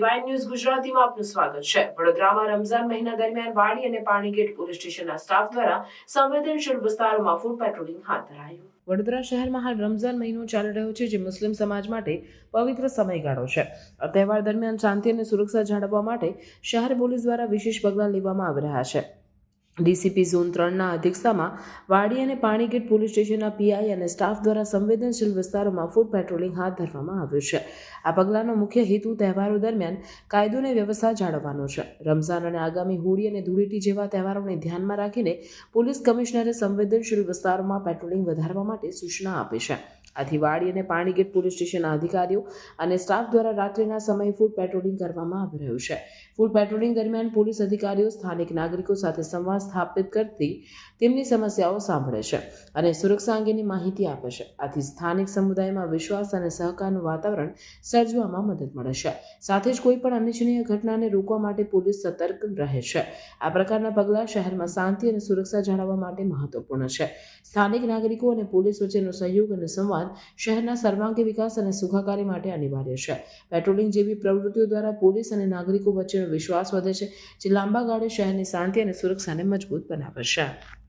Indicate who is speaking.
Speaker 1: DY news ગુજરાતીમાં આપનું સ્વાગત છે. વડોદરામાં રમઝાન મહિના દરમિયાન વાડી અને પાણીગેટ પોલીસ સ્ટેશનના સ્ટાફ દ્વારા સંવેદનશીલ વિસ્તારોમાં ફૂડ પેટ્રોલિંગ હાથ ધરાયું. વડોદરા શહેરમાં હાલ રમઝાન મહિનો ચાલી રહ્યો છે, જે મુસ્લિમ સમાજ માટે પવિત્ર સમયગાળો છે. આ તહેવાર દરમિયાન શાંતિ અને સુરક્ષા જાળવવા માટે શહેર પોલીસ દ્વારા વિશેષ પગલાં લેવામાં આવી રહ્યા છે. ડીસીપી ઝોન ત્રણના અધ્યક્ષતામાં વાડી અને પાણીગેટ પોલીસ સ્ટેશનના પીઆઈ અને સ્ટાફ દ્વારા સંવેદનશીલ વિસ્તારોમાં ફૂડ પેટ્રોલિંગ હાથ ધરવામાં આવ્યું છે. આ પગલાંનો મુખ્ય હેતુ તહેવારો દરમિયાન કાયદો અને વ્યવસ્થા જાળવવાનો છે. રમઝાન અને આગામી હોળી અને ધૂળેટી જેવા તહેવારોને ધ્યાનમાં રાખીને પોલીસ કમિશનરે સંવેદનશીલ વિસ્તારોમાં પેટ્રોલિંગ વધારવા માટે સૂચના આપી છે. આથી વાડી અને પાણીગેટ પોલીસ સ્ટેશનના અધિકારીઓ અને સ્ટાફ દ્વારા રાત્રિના સમયે ફૂડ પેટ્રોલિંગ કરવામાં આવી રહ્યું છે. ફૂડ પેટ્રોલિંગ દરમિયાન પોલીસ અધિકારીઓ, સ્થાનિક નાગરિકો સાથે સંવાદ સ્થાપિત કરતી તેમની સમસ્યાઓ સાંભળે છે અને સુરક્ષા અંગેની માહિતી આપે છે. આથી સ્થાનિક સમુદાયમાં વિશ્વાસ અને સહકારનું વાતાવરણ સર્જવામાં મદદ મળે છે. સાથે જ કોઈ પણ અનિચ્છનીય ઘટનાને રોકવા માટે પોલીસ સતર્ક રહે છે. આ પ્રકારના પગલાં શહેરમાં શાંતિ અને સુરક્ષા જાળવવા માટે મહત્વપૂર્ણ છે. સ્થાનિક નાગરિકો અને પોલીસ વચ્ચેનો સહયોગ અને સંવાદ શહેરના સર્વાંગી વિકાસ અને સુખાકારી માટે અનિવાર્ય છે. પેટ્રોલિંગ જેવી પ્રવૃત્તિઓ દ્વારા પોલીસ અને નાગરિકો વચ્ચેનો વિશ્વાસ વધે છે, જે લાંબા ગાળે શહેરની શાંતિ અને સુરક્ષાને મજબૂત બનાવે છે.